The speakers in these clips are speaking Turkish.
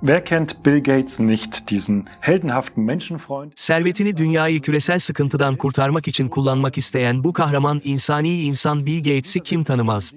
Wer kennt Bill Gates nicht, diesen heldenhaften Menschenfreund? Servetini dünyayı küresel sıkıntıdan kurtarmak için kullanmak isteyen bu kahraman insani insan Bill Gates'i kim tanımaz?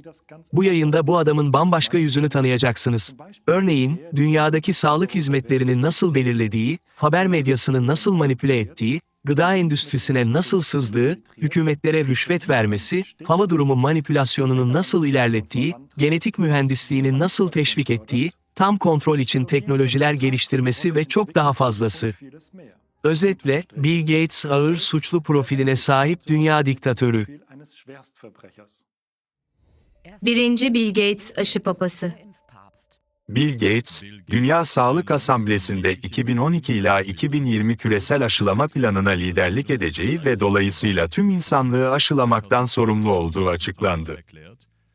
Bu yayında bu adamın bambaşka yüzünü tanıyacaksınız. Örneğin, dünyadaki sağlık hizmetlerini nasıl belirlediği, haber medyasını nasıl manipüle ettiği, gıda endüstrisine nasıl sızdığı, hükümetlere rüşvet vermesi, hava durumu manipülasyonunu nasıl ilerlettiği, genetik mühendisliğini nasıl teşvik ettiği, tam kontrol için teknolojiler geliştirmesi ve çok daha fazlası. Özetle, Bill Gates ağır suçlu profiline sahip dünya diktatörü. Birinci Bill Gates aşı papası. Bill Gates, Dünya Sağlık Asamblesi'nde 2012 ila 2020 küresel aşılama planına liderlik edeceği ve dolayısıyla tüm insanlığı aşılamaktan sorumlu olduğu açıklandı.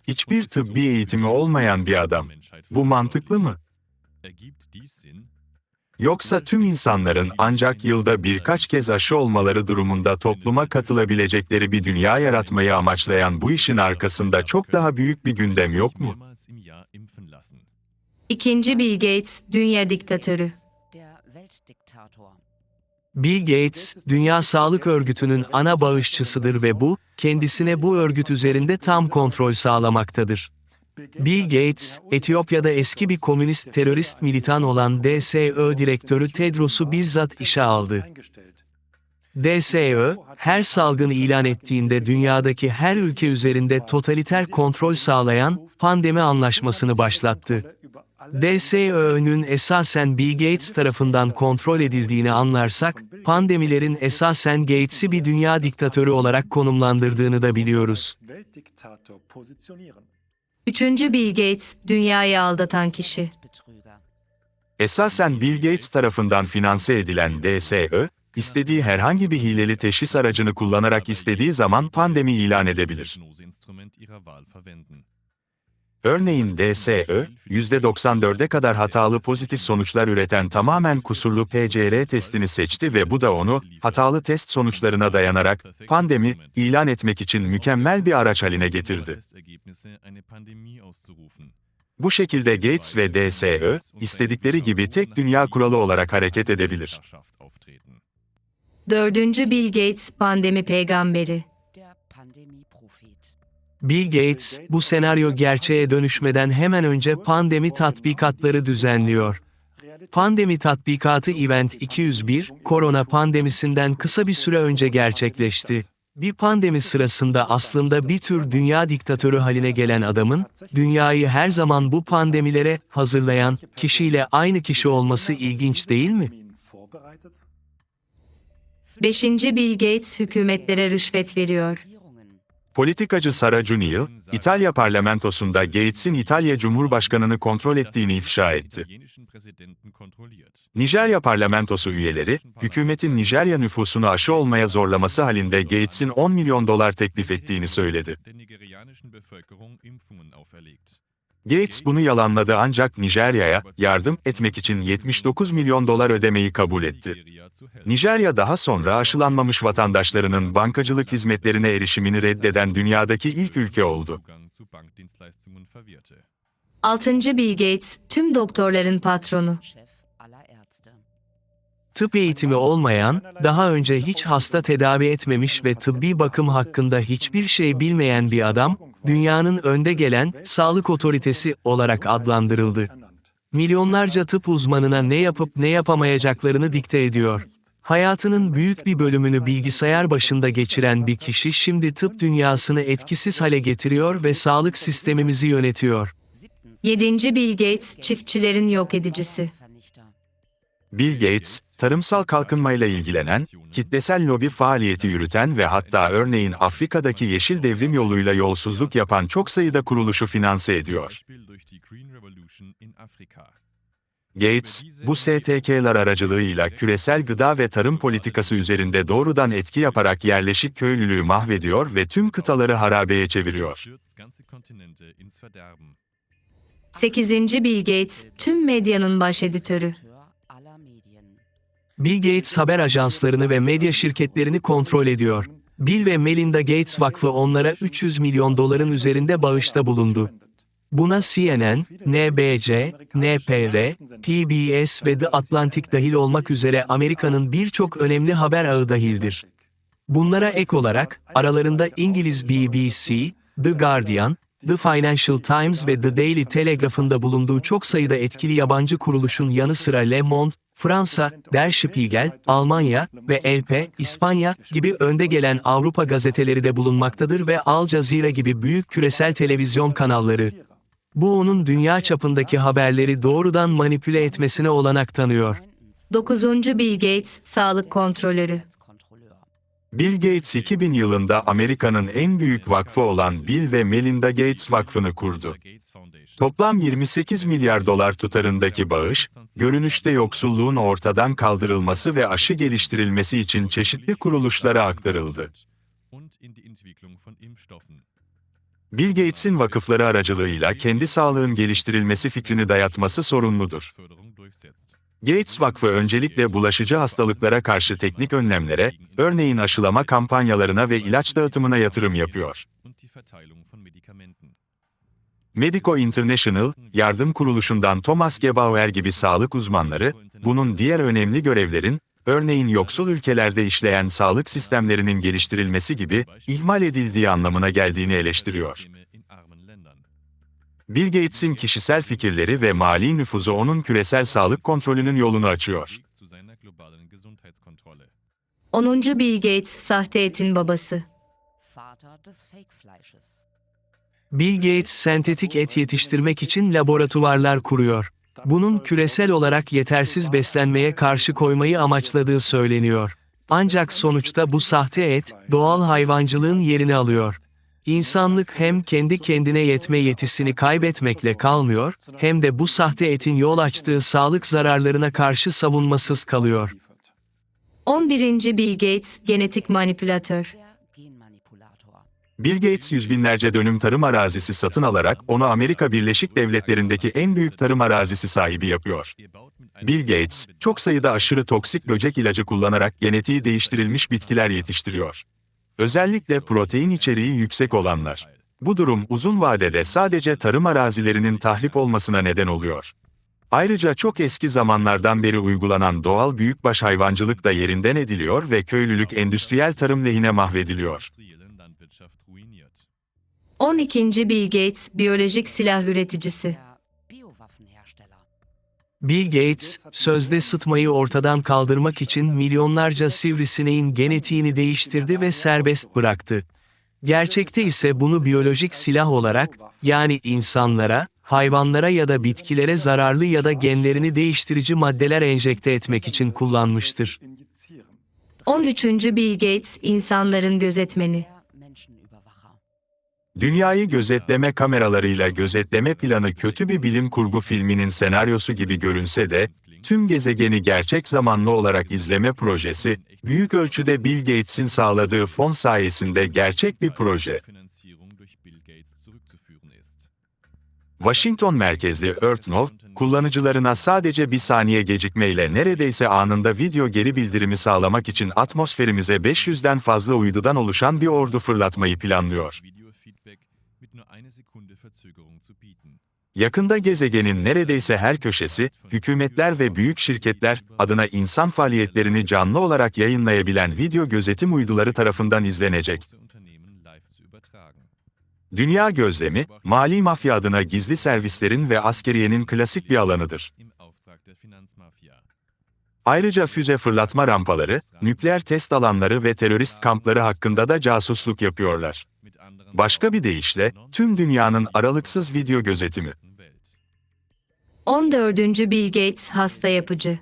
Hiçbir tıbbi eğitimi olmayan bir adam. Bu mantıklı mı? Yoksa tüm insanların ancak yılda birkaç kez aşı olmaları durumunda topluma katılabilecekleri bir dünya yaratmayı amaçlayan bu işin arkasında çok daha büyük bir gündem yok mu? İkinci Bill Gates dünya diktatörü. Bill Gates, Dünya Sağlık Örgütü'nün ana bağışçısıdır ve bu, kendisine bu örgüt üzerinde tam kontrol sağlamaktadır. Bill Gates, Etiyopya'da eski bir komünist terörist militan olan DSÖ direktörü Tedros'u bizzat işe aldı. DSÖ, her salgın ilan ettiğinde dünyadaki her ülke üzerinde totaliter kontrol sağlayan pandemi anlaşmasını başlattı. DSÖ'nün esasen Bill Gates tarafından kontrol edildiğini anlarsak, pandemilerin esasen Gates'i bir dünya diktatörü olarak konumlandırdığını da biliyoruz. Üçüncü Bill Gates dünyayı aldatan kişi. Esasen Bill Gates tarafından finanse edilen DSÖ, istediği herhangi bir hileli teşhis aracını kullanarak istediği zaman pandemi ilan edebilir. Örneğin DSÖ, %94'e kadar hatalı pozitif sonuçlar üreten tamamen kusurlu PCR testini seçti ve bu da onu, hatalı test sonuçlarına dayanarak, pandemi, ilan etmek için mükemmel bir araç haline getirdi. Bu şekilde Gates ve DSÖ, istedikleri gibi tek dünya kuralı olarak hareket edebilir. Dördüncü Bill Gates pandemi peygamberi. Bill Gates, bu senaryo gerçeğe dönüşmeden hemen önce pandemi tatbikatları düzenliyor. Pandemi tatbikatı Event 201, korona pandemisinden kısa bir süre önce gerçekleşti. Bir pandemi sırasında aslında bir tür dünya diktatörü haline gelen adamın, dünyayı her zaman bu pandemilere hazırlayan kişiyle aynı kişi olması ilginç değil mi? Beşinci Bill Gates hükümetlere rüşvet veriyor. Politikacı Sara Juniel, İtalya parlamentosunda Gates'in İtalya Cumhurbaşkanını kontrol ettiğini ifşa etti. Nijerya parlamentosu üyeleri, hükümetin Nijerya nüfusunu aşı olmaya zorlaması halinde Gates'in 10 milyon dolar teklif ettiğini söyledi. Gates bunu yalanladı ancak Nijerya'ya yardım etmek için 79 milyon dolar ödemeyi kabul etti. Nijerya daha sonra aşılanmamış vatandaşlarının bankacılık hizmetlerine erişimini reddeden dünyadaki ilk ülke oldu. Altıncı Bill Gates tüm doktorların patronu. Tıp eğitimi olmayan, daha önce hiç hasta tedavi etmemiş ve tıbbi bakım hakkında hiçbir şey bilmeyen bir adam, dünyanın önde gelen sağlık otoritesi olarak adlandırıldı. Milyonlarca tıp uzmanına ne yapıp ne yapamayacaklarını dikte ediyor. Hayatının büyük bir bölümünü bilgisayar başında geçiren bir kişi şimdi tıp dünyasını etkisiz hale getiriyor ve sağlık sistemimizi yönetiyor. Yedinci Bill Gates çiftçilerin yok edicisi. Bill Gates, tarımsal kalkınmayla ilgilenen, kitlesel lobi faaliyeti yürüten ve hatta örneğin Afrika'daki yeşil devrim yoluyla yolsuzluk yapan çok sayıda kuruluşu finanse ediyor. Gates, bu STK'lar aracılığıyla küresel gıda ve tarım politikası üzerinde doğrudan etki yaparak yerleşik köylülüğü mahvediyor ve tüm kıtaları harabeye çeviriyor. Sekizinci Bill Gates tüm medyanın baş editörü. Bill Gates haber ajanslarını ve medya şirketlerini kontrol ediyor. Bill ve Melinda Gates Vakfı onlara 300 milyon doların üzerinde bağışta bulundu. Buna CNN, NBC, NPR, PBS ve The Atlantic dahil olmak üzere Amerika'nın birçok önemli haber ağı dahildir. Bunlara ek olarak, aralarında İngiliz BBC, The Guardian, The Financial Times ve The Daily Telegraph'ın da bulunduğu çok sayıda etkili yabancı kuruluşun yanı sıra Le Monde, Fransa, Der Spiegel, Almanya ve LP, İspanya gibi önde gelen Avrupa gazeteleri de bulunmaktadır ve Al Jazeera gibi büyük küresel televizyon kanalları. Bu onun dünya çapındaki haberleri doğrudan manipüle etmesine olanak tanıyor. 9. Bill Gates, sağlık kontrolörü. Bill Gates 2000 yılında Amerika'nın en büyük vakfı olan Bill ve Melinda Gates Vakfı'nı kurdu. Toplam 28 milyar dolar tutarındaki bağış, görünüşte yoksulluğun ortadan kaldırılması ve aşı geliştirilmesi için çeşitli kuruluşlara aktarıldı. Bill Gates'in vakıfları aracılığıyla kendi sağlığın geliştirilmesi fikrini dayatması sorunludur. Gates Vakfı öncelikle bulaşıcı hastalıklara karşı teknik önlemlere, örneğin aşılama kampanyalarına ve ilaç dağıtımına yatırım yapıyor. Medico International, yardım kuruluşundan Thomas Gebauer gibi sağlık uzmanları, bunun diğer önemli görevlerin, örneğin yoksul ülkelerde işleyen sağlık sistemlerinin geliştirilmesi gibi, ihmal edildiği anlamına geldiğini eleştiriyor. Bill Gates'in kişisel fikirleri ve mali nüfuzu onun küresel sağlık kontrolünün yolunu açıyor. 10. Bill Gates, sahte etin babası. Bill Gates sentetik et yetiştirmek için laboratuvarlar kuruyor. Bunun küresel olarak yetersiz beslenmeye karşı koymayı amaçladığı söyleniyor. Ancak sonuçta bu sahte et, doğal hayvancılığın yerini alıyor. İnsanlık hem kendi kendine yetme yetisini kaybetmekle kalmıyor, hem de bu sahte etin yol açtığı sağlık zararlarına karşı savunmasız kalıyor. 11. Bill Gates, genetik manipülatör. Bill Gates yüz binlerce dönüm tarım arazisi satın alarak onu Amerika Birleşik Devletleri'ndeki en büyük tarım arazisi sahibi yapıyor. Bill Gates, çok sayıda aşırı toksik böcek ilacı kullanarak genetiği değiştirilmiş bitkiler yetiştiriyor. Özellikle protein içeriği yüksek olanlar. Bu durum uzun vadede sadece tarım arazilerinin tahrip olmasına neden oluyor. Ayrıca çok eski zamanlardan beri uygulanan doğal büyükbaş hayvancılık da yerinden ediliyor ve köylülük endüstriyel tarım lehine mahvediliyor. 12. Bill Gates, biyolojik silah üreticisi. Bill Gates, sözde sıtmayı ortadan kaldırmak için milyonlarca sivrisineğin genetiğini değiştirdi ve serbest bıraktı. Gerçekte ise bunu biyolojik silah olarak, yani insanlara, hayvanlara ya da bitkilere zararlı ya da genlerini değiştirici maddeler enjekte etmek için kullanmıştır. 13. Bill Gates, insanların gözetmeni. Dünyayı gözetleme kameralarıyla gözetleme planı kötü bir bilim kurgu filminin senaryosu gibi görünse de, tüm gezegeni gerçek zamanlı olarak izleme projesi, büyük ölçüde Bill Gates'in sağladığı fon sayesinde gerçek bir proje. Washington merkezli EarthNow, kullanıcılarına sadece bir saniye gecikmeyle neredeyse anında video geri bildirimi sağlamak için atmosferimize 500'den fazla uydudan oluşan bir ordu fırlatmayı planlıyor. Yakında gezegenin neredeyse her köşesi, hükümetler ve büyük şirketler adına insan faaliyetlerini canlı olarak yayınlayabilen video gözetim uyduları tarafından izlenecek. Dünya gözlemi, mali mafya adına gizli servislerin ve askeriyenin klasik bir alanıdır. Ayrıca füze fırlatma rampaları, nükleer test alanları ve terörist kampları hakkında da casusluk yapıyorlar. Başka bir deyişle, tüm dünyanın aralıksız video gözetimi. 14. Bill Gates, hasta yapıcı.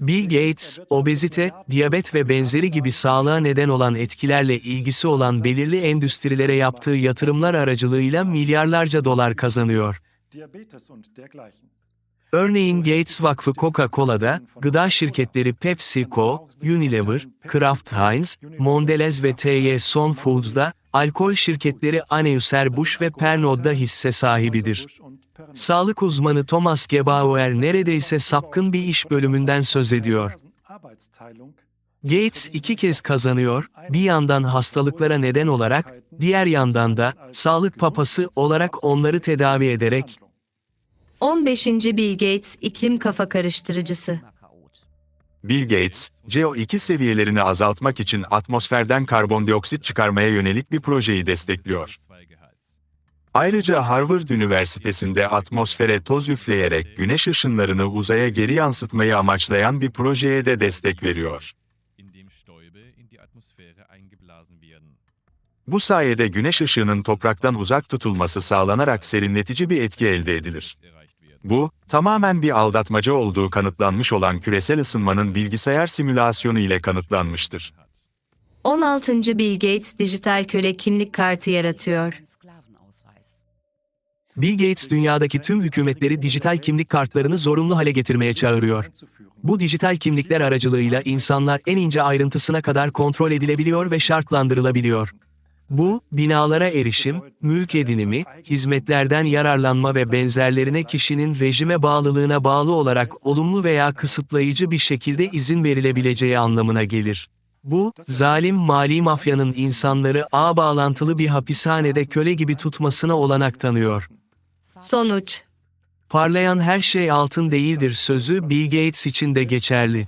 Bill Gates, obezite, diyabet ve benzeri gibi sağlığa neden olan etkilerle ilgisi olan belirli endüstrilere yaptığı yatırımlar aracılığıyla milyarlarca dolar kazanıyor. Örneğin Gates Vakfı Coca-Cola'da, gıda şirketleri PepsiCo, Unilever, Kraft Heinz, Mondelez ve T.Y. Son Foods'da, alkol şirketleri Anheuser-Busch ve Pernod'da hisse sahibidir. Sağlık uzmanı Thomas Gebauer neredeyse sapkın bir iş bölümünden söz ediyor. Gates iki kez kazanıyor, bir yandan hastalıklara neden olarak, diğer yandan da sağlık papası olarak onları tedavi ederek 15. Bill Gates iklim kafa karıştırıcısı. Bill Gates, CO2 seviyelerini azaltmak için atmosferden karbondioksit çıkarmaya yönelik bir projeyi destekliyor. Ayrıca Harvard Üniversitesi'nde atmosfere toz üfleyerek güneş ışınlarını uzaya geri yansıtmayı amaçlayan bir projeye de destek veriyor. Bu sayede güneş ışığının topraktan uzak tutulması sağlanarak serinletici bir etki elde edilir. Bu, tamamen bir aldatmaca olduğu kanıtlanmış olan küresel ısınmanın bilgisayar simülasyonu ile kanıtlanmıştır. 16. Bill Gates dijital köle kimlik kartı yaratıyor. Bill Gates dünyadaki tüm hükümetleri dijital kimlik kartlarını zorunlu hale getirmeye çağırıyor. Bu dijital kimlikler aracılığıyla insanlar en ince ayrıntısına kadar kontrol edilebiliyor ve şartlandırılabiliyor. Bu, binalara erişim, mülk edinimi, hizmetlerden yararlanma ve benzerlerine kişinin rejime bağlılığına bağlı olarak olumlu veya kısıtlayıcı bir şekilde izin verilebileceği anlamına gelir. Bu, zalim mali mafyanın insanları ağ bağlantılı bir hapishanede köle gibi tutmasına olanak tanıyor. Sonuç Parlayan her şey altın değildir sözü Bill Gates için de geçerli.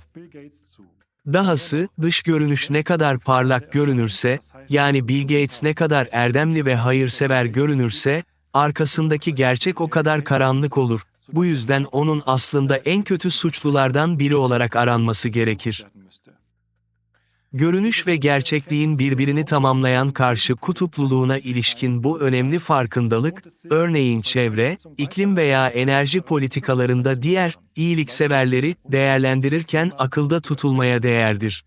Dahası, dış görünüş ne kadar parlak görünürse, yani Bill Gates ne kadar erdemli ve hayırsever görünürse, arkasındaki gerçek o kadar karanlık olur. Bu yüzden onun aslında en kötü suçlulardan biri olarak aranması gerekir. Görünüş ve gerçekliğin birbirini tamamlayan karşı kutupluluğuna ilişkin bu önemli farkındalık, örneğin çevre, iklim veya enerji politikalarında diğer iyilikseverleri değerlendirirken akılda tutulmaya değerdir.